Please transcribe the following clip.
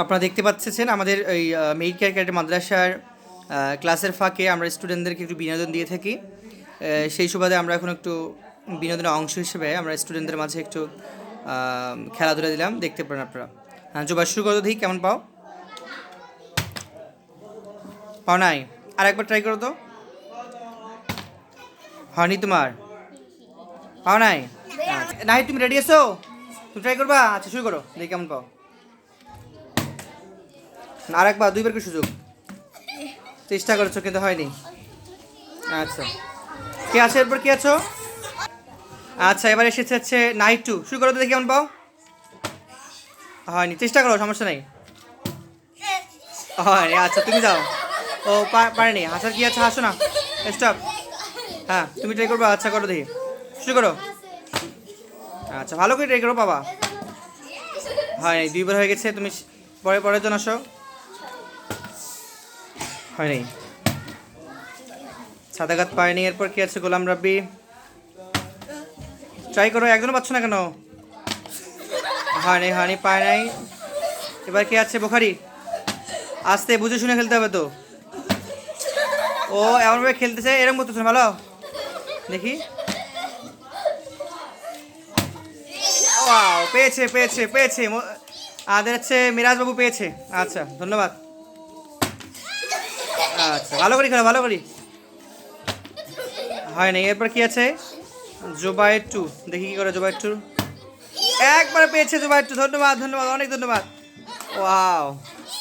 আপনারা দেখতে পাচ্ছেন আমাদের এই মেইড ক্যারিকার মাদ্রাসার ক্লাসের ফাঁকে আমরা স্টুডেন্টদেরকে একটু বিনোদন দিয়ে থাকি। সেই সুবাদে আমরা এখন একটু বিনোদনের অংশ হিসেবে আমরা স্টুডেন্টদের মাঝে একটু খেলাধুলা দিলাম। দেখতে পারেন আপনারা। হ্যাঁ জোবা শুরু করো দেখি কেমন পাও? পাও নাই? আর একবার ট্রাই করো তো। হয়নি তোমার? পাও নাই? আচ্ছা, নাই তুমি রেডি আছো? তুমি ট্রাই করবা? আচ্ছা শুরু করো। দেখি কেমন পাও। আর একবার দুইবার করে সুযোগ? চেষ্টা করেছ, কিন্তু হয়নি। আচ্ছা। কে আছে? এরপর কি আছো? আচ্ছা এবার এসেছে হচ্ছে নাইট টু। শুরু করো দেখি কেমন পাও। হয়নি। চেষ্টা করো, সমস্যা নেই। হয়নি আচ্ছা তুমি যাও। ও পারেনি। হাসার কি আছে? হাসো না। স্টপ। হ্যাঁ তুমি ট্রাই করব আচ্ছা করো দেখি। শুরু করো। আচ্ছা ভালো করে ট্রাই করো, বাবা। হয়নি, দুইবার হয়ে গেছে, তুমি পরে, পরের জন্য আসো। হয়নি। সাদাগাত পায়নি, এরপর কি আছে গোলাম রাব্বি? ট্রাই করো একজনও পাচ্ছ না কেন? হয়নি হয়নি পায় নাই। এবার কি আছে বোখারি? আস্তে বুঝে শুনে খেলতে হবে তো। ও এমনভাবে খেলতেছে, এরকম করতেছে ভালো? দেখি। পেয়েছে পেয়েছে পেয়েছে। আমাদের হচ্ছে মিরাজবাবু পেয়েছে। আচ্ছা ধন্যবাদ। আচ্ছা ভালো করি খেলো ভালো করি। হয় না এরপর কি আছে? জোবাই টু দেখি কি করে জোবাই টু একবার পেয়েছে জোবাই টু ধন্যবাদ ধন্যবাদ, অনেক ধন্যবাদ। ওয়াও।